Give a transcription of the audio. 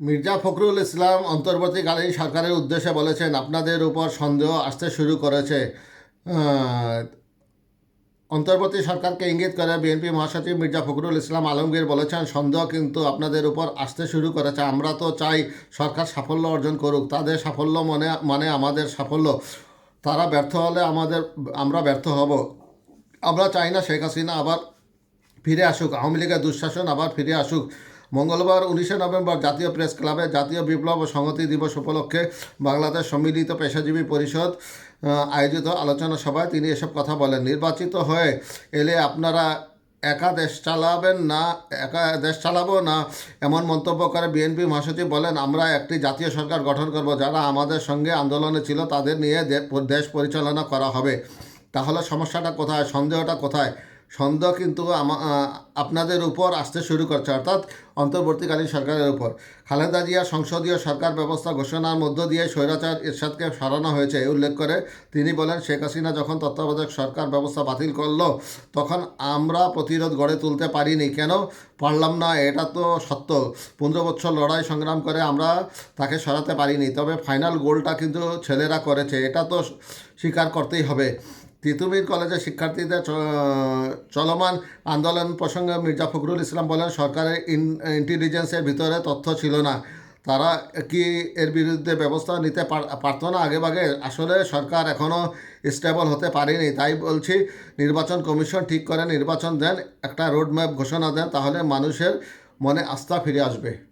মির্জা ফখরুল ইসলাম অন্তর্বর্তীকালীন সরকারের উদ্দেশ্যে বলেছেন, আপনাদের উপর সন্দেহ আসতে শুরু করেছে। অন্তর্বর্তী সরকারকে ইঙ্গিত করে বিএনপি মহাসচিব মির্জা ফখরুল ইসলাম আলমগীর বলেছেন, সন্দেহ কিন্তু আপনাদের উপর আসতে শুরু করেছে। আমরা তো চাই সরকার সাফল্য অর্জন করুক। তাদের সাফল্য মনে মানে আমাদের সাফল্য। তারা ব্যর্থ হলে আমাদের, আমরা ব্যর্থ হব। আমরা চাই না শেখ হাসিনা আবার ফিরে আসুক। আওয়ামী লীগের দুঃশাসন আবার ফিরে আসুক। মঙ্গলবার উনিশে নভেম্বর জাতীয় প্রেস ক্লাবে জাতীয় বিপ্লব ও সংহতি দিবস উপলক্ষে বাংলাদেশ সম্মিলিত পেশাজীবী পরিষদ আয়োজিত আলোচনা সভায় তিনি এসব কথা বলেন। নির্বাচিত হয়ে এলে আপনারা একা দেশ চালাবেন না, একা দেশ চালাবো না, এমন মন্তব্য করে বিএনপি মহাসচিব বলেন, আমরা একটি জাতীয় সরকার গঠন করব, যারা আমাদের সঙ্গে আন্দোলনে ছিল তাদের নিয়ে দেশ পরিচালনা করা হবে। তাহলে সমস্যাটা কোথায়, সন্দেহটা কোথায়? সন্দেহ কিন্তু আপনাদের উপর আসতে শুরু করছে, অর্থাৎ অন্তর্বর্তীকালীন সরকারের উপর। খালেদা জিয়া সংসদীয় সরকার ব্যবস্থা ঘোষণার মধ্য দিয়ে স্বৈরাচার এরশাদকে সরানো হয়েছে উল্লেখ করে তিনি বলেন, শেখ হাসিনা যখন তত্ত্বাবধায়ক সরকার ব্যবস্থা বাতিল করল, তখন আমরা প্রতিরোধ গড়ে তুলতে পারিনি। কেন? পারলাম না, এটা তো সত্য। পনেরো বছর লড়াই সংগ্রাম করে আমরা তাকে সরাতে পারিনি, তবে ফাইনাল গোলটা কিন্তু ছেলেরা করেছে, এটা তো স্বীকার করতেই হবে। তিতুমির কলেজের শিক্ষার্থীদের চলমান আন্দোলন প্রসঙ্গে মির্জা ফখরুল ইসলাম বলেন, সরকারের ইন- ইন্টেলিজেন্সের ভিতরে তথ্য ছিল না। তারা কি এর বিরুদ্ধে ব্যবস্থা নিতে পার- পারতো না? আগেভাগে আসলে সরকার এখনও স্টেবল হতে পারেনি। তাই বলছি, নির্বাচন কমিশন ঠিক করে নির্বাচন দেন, একটা রোড ম্যাপ ঘোষণা দেন, তাহলে মানুষের মনে আস্থা ফিরে আসবে।